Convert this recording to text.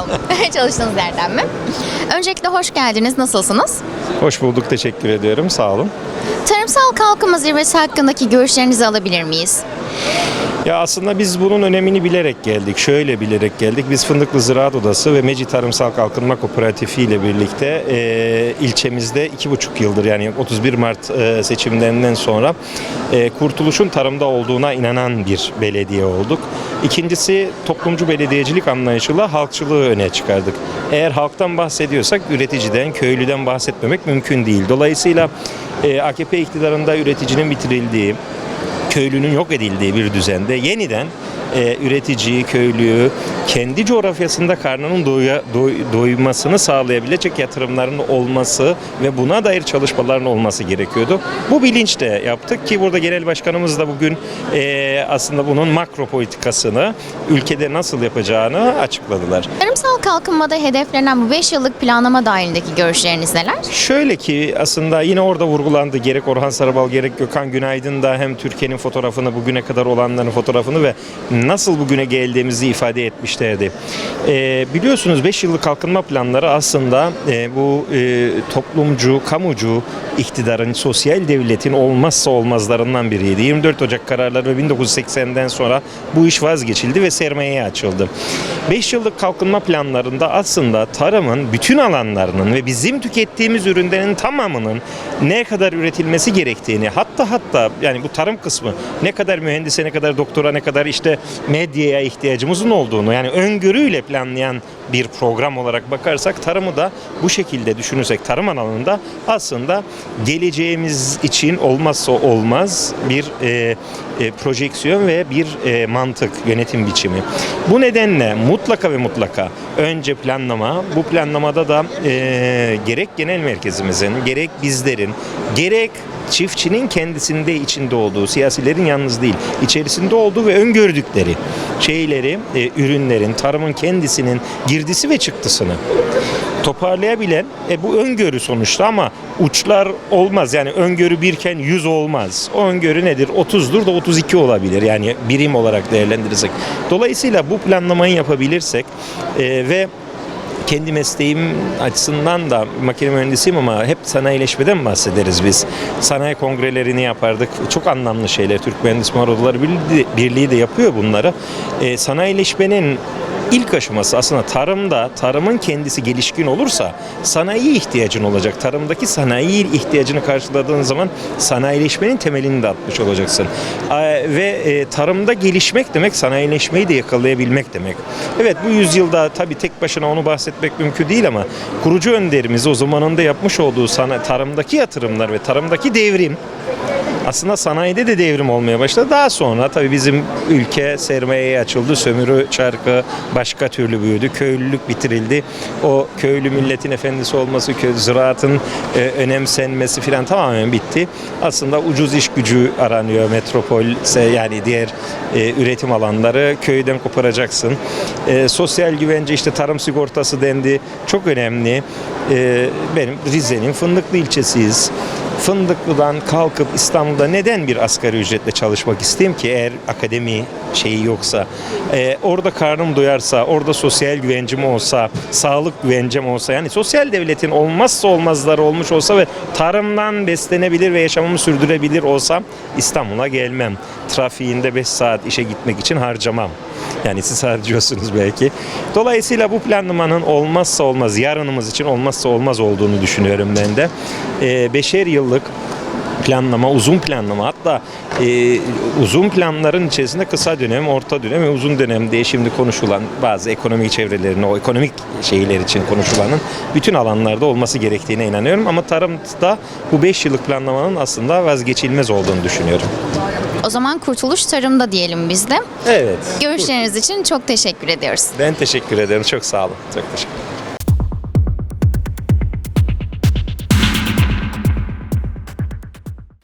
bakalım. Çalıştığınız yerden mi? Öncelikle hoş geldiniz. Nasılsınız? Hoş bulduk, teşekkür ediyorum. Sağ olun. Tarımsal kalkınma zirvesi hakkındaki görüşlerinizi alabilir miyiz? Ya aslında biz bunun önemini bilerek geldik. Şöyle bilerek geldik. Biz Fındıklı Ziraat Odası ve Meci Tarımsal Kalkınma Kooperatifi ile birlikte e, ilçemizde iki buçuk yıldır yani 31 Mart e, seçimlerinden sonra e, kurtuluşun tarımda olduğuna inanan bir belediye olduk. İkincisi toplumcu belediyecilik anlayışıyla halkçılığı öne çıkardık. Eğer halktan bahsediyorsak üreticiden, köylüden bahsetmemek mümkün değil. Dolayısıyla e, AKP iktidarında üreticinin bitirildiği, köylünün yok edildiği bir düzende yeniden e, üreticiyi, köylüyü kendi coğrafyasında karnının doya, doy- doymasını sağlayabilecek yatırımların olması ve buna dair çalışmaların olması gerekiyordu. Bu bilinçle yaptık ki burada genel başkanımız da bugün e, aslında bunun makro politikasını ülkede nasıl yapacağını açıkladılar. Tarımsal kalkınmada hedeflenen bu 5 yıllık planlama dahilindeki görüşleriniz neler? Şöyle ki aslında yine orada vurgulandı gerek Orhan Sarabal gerek Gökhan Günaydın da hem Türkiye'nin fotoğrafını bugüne kadar olanların fotoğrafını ve nasıl bugüne geldiğimizi ifade etmişlerdi. Ee, biliyorsunuz 5 yıllık kalkınma planları aslında e, bu e, toplumcu, kamucu iktidarın, sosyal devletin olmazsa olmazlarından biriydi. 24 Ocak kararları ve 1980'den sonra bu iş vazgeçildi ve sermayeye açıldı. 5 yıllık kalkınma planlarında aslında tarımın bütün alanlarının ve bizim tükettiğimiz ürünlerin tamamının ne kadar üretilmesi gerektiğini hatta hatta yani bu tarım kısmı ne kadar mühendise ne kadar doktora ne kadar işte medyaya ihtiyacımızın olduğunu yani öngörüyle planlayan bir program olarak bakarsak tarımı da bu şekilde düşünürsek tarım alanında aslında geleceğimiz için olmazsa olmaz bir e, e, projeksiyon ve bir e, mantık yönetim biçimi. Bu nedenle mutlaka ve mutlaka önce planlama, bu planlamada da e, gerek genel merkezimizin, gerek bizlerin, gerek çiftçinin kendisinde içinde olduğu, siyasilerin yalnız değil, içerisinde olduğu ve öngördükleri şeyleri, e, ürünlerin, tarımın kendisinin girdisi ve çıktısını toparlayabilen e, bu öngörü sonuçta ama uçlar olmaz. Yani öngörü birken 100 olmaz. O öngörü nedir? 30'dur da 32 olabilir. Yani birim olarak değerlendirirsek. Dolayısıyla bu planlamayı yapabilirsek e, ve kendi mesleğim açısından da makine mühendisiyim ama hep sanayileşmeden bahsederiz biz. Sanayi kongrelerini yapardık. Çok anlamlı şeyler. Türk Mühendis Odaları Birliği de yapıyor bunları. E, sanayileşmenin ilk aşaması aslında tarımda tarımın kendisi gelişkin olursa sanayi ihtiyacın olacak. Tarımdaki sanayi ihtiyacını karşıladığın zaman sanayileşmenin temelini de atmış olacaksın. Aa, Ve e, tarımda gelişmek demek sanayileşmeyi de yakalayabilmek demek. Evet bu yüzyılda tabii tek başına onu bahsetmek mümkün değil ama kurucu önderimiz o zamanında yapmış olduğu tarımdaki yatırımlar ve tarımdaki devrim aslında sanayide de devrim olmaya başladı. Daha sonra tabii bizim ülke sermayeye açıldı. Sömürü çarkı başka türlü büyüdü. Köylülük bitirildi. O köylü milletin efendisi olması, ziraatın e, önemsenmesi filan tamamen bitti. Aslında ucuz iş gücü aranıyor metropol yani diğer e, üretim alanları köyden koparacaksın. E, sosyal güvence işte tarım sigortası dendi. Çok önemli. E, benim Rize'nin Fındıklı ilçesiyiz. Fındıklı'dan kalkıp İstanbul'da neden bir asgari ücretle çalışmak isteyeyim ki eğer akademi şeyi yoksa Ee, orada karnım doyarsa orada sosyal güvencim olsa sağlık güvencem olsa yani sosyal devletin olmazsa olmazları olmuş olsa ve tarımdan beslenebilir ve yaşamımı sürdürebilir olsam İstanbul'a gelmem trafiğinde 5 saat işe gitmek için harcamam yani siz harcıyorsunuz belki. Dolayısıyla bu planlamanın olmazsa olmaz, yarınımız için olmazsa olmaz olduğunu düşünüyorum ben de. Ee, beşer yıllık planlama, uzun planlama hatta e, uzun planların içerisinde kısa dönem, orta dönem ve uzun dönem diye şimdi konuşulan bazı ekonomik çevrelerin o ekonomik şeyler için konuşulanın bütün alanlarda olması gerektiğine inanıyorum. Ama tarımda bu 5 yıllık planlamanın aslında vazgeçilmez olduğunu düşünüyorum. O zaman kurtuluş tarımda diyelim biz de. Evet. Görüşleriniz için çok teşekkür ediyoruz. Ben teşekkür ederim. Çok sağ olun. Çok teşekkür